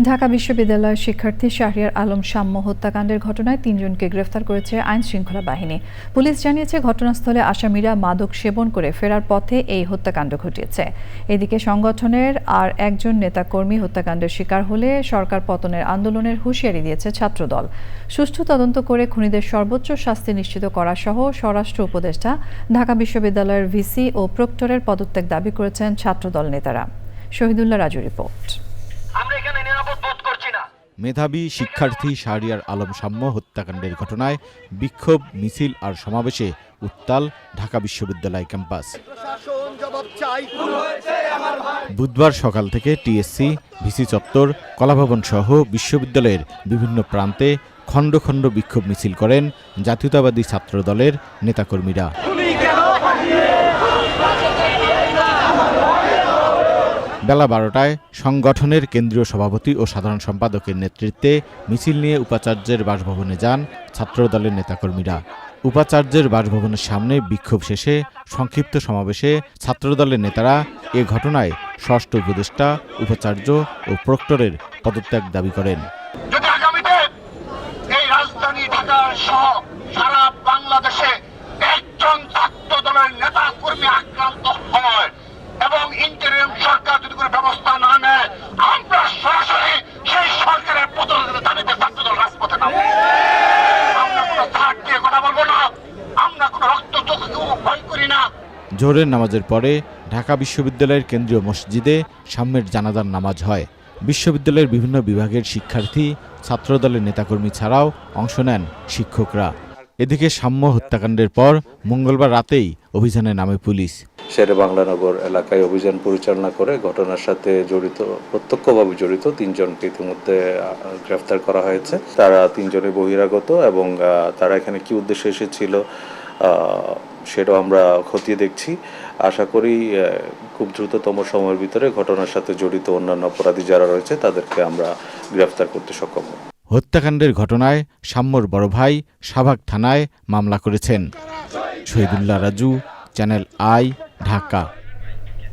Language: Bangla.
ঢাকা বিশ্ববিদ্যালয়ের শিক্ষার্থী শাহরিয়ার আলম সাম্য হত্যাকাণ্ডের ঘটনায় তিনজনকে গ্রেফতার করেছে আইন শৃঙ্খলা বাহিনী। পুলিশ জানিয়েছে, ঘটনাস্থলে আসামিরা মাদক সেবন করে ফেরার পথে এই হত্যাকাণ্ড ঘটিয়েছে। এদিকে সংগঠনের আর একজন নেতাকর্মী হত্যাকাণ্ডের শিকার হলে সরকার পতনের আন্দোলনের হুঁশিয়ারি দিয়েছে ছাত্রদল। সুষ্ঠু তদন্ত করে খুনিদের সর্বোচ্চ শাস্তি নিশ্চিত করা সহ স্বরাষ্ট্র উপদেষ্টা, ঢাকা বিশ্ববিদ্যালয়ের ভিসি ও প্রক্টরের পদত্যাগ দাবি করেছেন ছাত্রদল নেতারা। শহীদুল্লাহ রাজু রিপোর্ট আমরা এখানে নিরাপদ বোধ করছি না মেধাবী শিক্ষার্থী শাহরিয়ার আলম সাম্য হত্যাকাণ্ডের ঘটনায় বিক্ষোভ, মিছিল আর সমাবেশে উত্তাল ঢাকা বিশ্ববিদ্যালয় ক্যাম্পাস। বুধবার সকাল থেকে টিএসসি, ভিসি চত্বর, কলাভবন সহ বিশ্ববিদ্যালয়ের বিভিন্ন প্রান্তে খণ্ড খণ্ড বিক্ষোভ মিছিল করেন জাতীয়তাবাদী ছাত্র দলের নেতাকর্মীরা। বেলা বারোটায় সংগঠনের কেন্দ্রীয় সভাপতি ও সাধারণ সম্পাদকের নেতৃত্বে মিছিল নিয়ে উপাচার্যের বাসভবনে যান ছাত্রদলের নেতাকর্মীরা। উপাচার্যের বাসভবনের সামনে বিক্ষোভ শেষে সংক্ষিপ্ত সমাবেশে ছাত্রদলের নেতারা এ ঘটনায় ষষ্ঠ উপদেষ্টা, উপাচার্য ও প্রক্টরের পদত্যাগ দাবি করেন। জোহরের নামাজের পরে ঢাকা বিশ্ববিদ্যালয়ের কেন্দ্রীয় মসজিদে সাম্যের জানাজার নামাজ হয়। বিশ্ববিদ্যালয়ের বিভিন্ন বিভাগের শিক্ষার্থী, ছাত্রদলের নেতাকর্মী ছাড়াও অংশ নেন শিক্ষকরা। এদিকে সাম্য হত্যাকাণ্ডের পর মঙ্গলবার রাতেই অভিযানে নামে পুলিশ। শেরে বাংলানগর এলাকায় অভিযান পরিচালনা করে ঘটনার সাথে জড়িত, প্রত্যক্ষভাবে জড়িত তিনজনকে ইতিমধ্যে গ্রেফতার করা হয়েছে। তারা তিনজনে বহিরাগত এবং তারা এখানে কি উদ্দেশ্যে এসেছিল সেটাও আমরা খতিয়ে দেখছি। আশা করি খুব দ্রুততম সময়ের ভিতরে ঘটনার সাথে জড়িত অন্যান্য অপরাধী যারা রয়েছে, তাদেরকে আমরা গ্রেফতার করতে সক্ষম হব। হত্যাকাণ্ডের ঘটনায় সাম্যর বড় ভাই সাভাগ থানায় মামলা করেছেন। Shahidullah Raju, channel I, Dhaka.